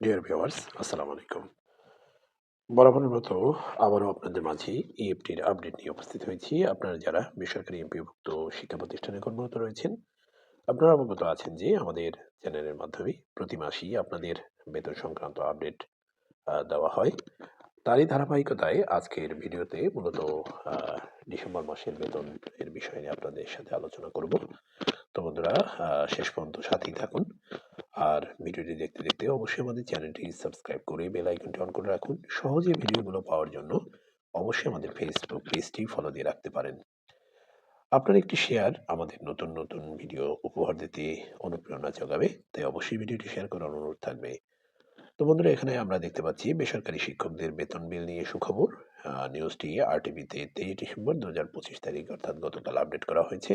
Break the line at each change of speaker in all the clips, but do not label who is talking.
Dear viewers আসসালামু আলাইকুম বরাবরের মতো আবারও আপনাদের মাঝে ইএফটির আপডেট নিয়ে উপস্থিত হয়েছি। আপনারা যারা বেসরকারি এমপিভুক্ত শিক্ষা প্রতিষ্ঠানে কর্মরত রয়েছেন, আপনারা অবগত আছেন যে আমাদের চ্যানেলের মাধ্যমে প্রতি মাসেই আপনাদের বেতন সংক্রান্ত আপডেট দেওয়া হয়। তারই ধারাবাহিকতায় আজকের ভিডিওতে মূলত ডিসেম্বর মাসের বেতন এর বিষয়ে নিয়ে আপনাদের সাথে আলোচনা করব। তো বন্ধুরা শেষ পর্যন্ত সাথেই থাকুন। আর ভিডিওটি দেখতে দেখতে অবশ্যই আমাদের চ্যানেলটি সাবস্ক্রাইব করে বেল আইকনটি অন করে রাখুন। সহজে ভিডিওগুলো পাওয়ার জন্য অবশ্যই আমাদের ফেসবুক পেজটি ফলো দিয়ে রাখতে পারেন। আপনার একটি শেয়ার আমাদের নতুন নতুন ভিডিও উপহার দিতে অনুপ্রেরণা যোগাবে, তাই অবশ্যই ভিডিওটি শেয়ার করার অনুরোধ থাকবে। তো বন্ধুরা, এখানে আমরা দেখতে পাচ্ছি বেসরকারি শিক্ষকদের বেতন বিল নিয়ে সুখবর। নিউজটি আরটিভিতে তেইশ ডিসেম্বর দু হাজার পঁচিশ তারিখ, অর্থাৎ গতকাল আপডেট করা হয়েছে।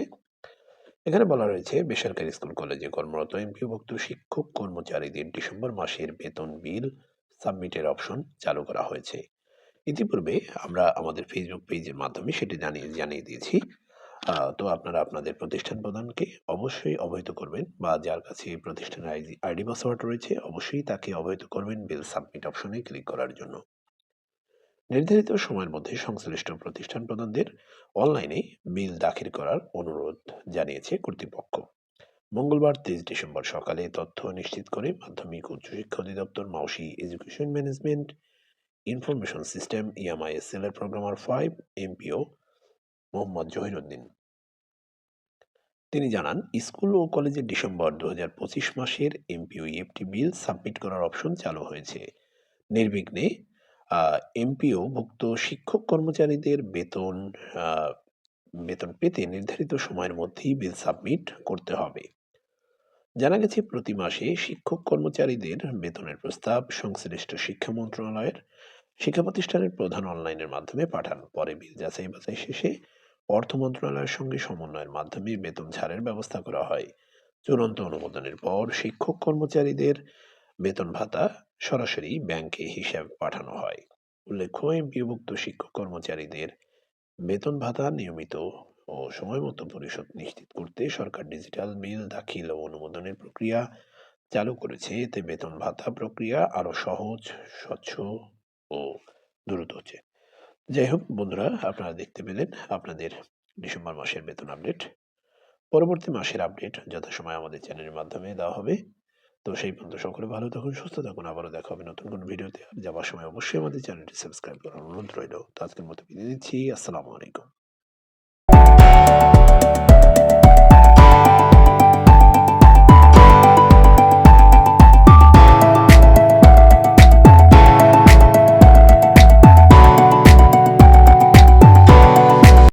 এখানে বলা রয়েছে, বেসরকারি স্কুল, কলেজে কর্মরত এমপিভুক্ত শিক্ষক কর্মচারীদের ডিসেম্বর মাসের বেতন বিল সাবমিটের অপশন চালু করা হয়েছে। ইতিপূর্বে আমরা আমাদের ফেসবুক পেজের মাধ্যমে সেটি জানিয়ে জানিয়ে দিয়েছি। তো আপনারা আপনাদের প্রতিষ্ঠান প্রধানকে অবশ্যই অবহিত করবেন বা যার কাছে প্রতিষ্ঠানের আইডি পাসওয়ার্ড রয়েছে, অবশ্যই তাকে অবহিত করবেন বিল সাবমিট অপশনে ক্লিক করার জন্য। নির্ধারিত সময়ের মধ্যে সংশ্লিষ্ট প্রতিষ্ঠান প্রধানদের অনলাইনে বিল দাখিল করার অনুরোধ জানিয়েছে কর্তৃপক্ষ। মঙ্গলবার তেইশ ডিসেম্বর সকালে তথ্য নিশ্চিত করে মাধ্যমিক উচ্চশিক্ষা অধিদপ্তর Maushi education management information system ইএমআইএসএল এর programmer five MPO Mohammad Jahiruddin. তিনি জানান, স্কুল ও কলেজের ডিসেম্বর দু হাজার পঁচিশ মাসের এমপিও ইএফটি বিল সাবমিট করার অপশন চালু হয়েছে। নির্বিঘ্নে এমপিও ভুক্ত শিক্ষক কর্মচারীদের বেতন বেতন পেতে নির্ধারিত সময়ের মধ্যেই বিল সাবমিট করতে হবে। জানা গেছে, প্রতি মাসে শিক্ষক কর্মচারীদের বেতনের প্রস্তাব সংশ্লিষ্ট শিক্ষা মন্ত্রণালয়ের শিক্ষা প্রতিষ্ঠানের প্রধান অনলাইনের মাধ্যমে পাঠান। পরে বিল যাচাই বাছাই শেষে অর্থ মন্ত্রণালয়ের সঙ্গে সমন্বয়ের মাধ্যমে বেতন ছাড়ের ব্যবস্থা করা হয়। চূড়ান্ত অনুমোদনের পর শিক্ষক কর্মচারীদের বেতন ভাতা সরাসরি ব্যাংকে হিসাব পাঠানো হয়। উল্লেখ্য এমপিভুক্ত শিক্ষক কর্মচারীদের বেতন ভাতা নিয়মিত ও সময়মতো পরিশোধ নিশ্চিত করতে সরকার ডিজিটাল বিল, দাখিল ও অনুমোদনের প্রক্রিয়া চালু করেছে। এতে বেতন ভাতা প্রক্রিয়া আরও সহজ, স্বচ্ছ ও দ্রুত হচ্ছে। যাই হোক, বন্ধুরা, আপনারা দেখতে পেলেন আপনাদের ডিসেম্বর মাসের বেতন আপডেট। পরবর্তী মাসের আপডেট যথাসময় আমাদের চ্যানেলের মাধ্যমে দেওয়া হবে। তো সেই পর্যন্ত সকলে ভালো থাকুন, সুস্থ থাকুন। আবারও দেখা হবে নতুন কোনো ভিডিওতে। যাওয়ার সময় অবশ্যই আমাদের চ্যানেলটি সাবস্ক্রাইব করার অনুরোধ রইল। তো আজকের মতো বিদায় দিচ্ছি আসসালামু আলাইকুম।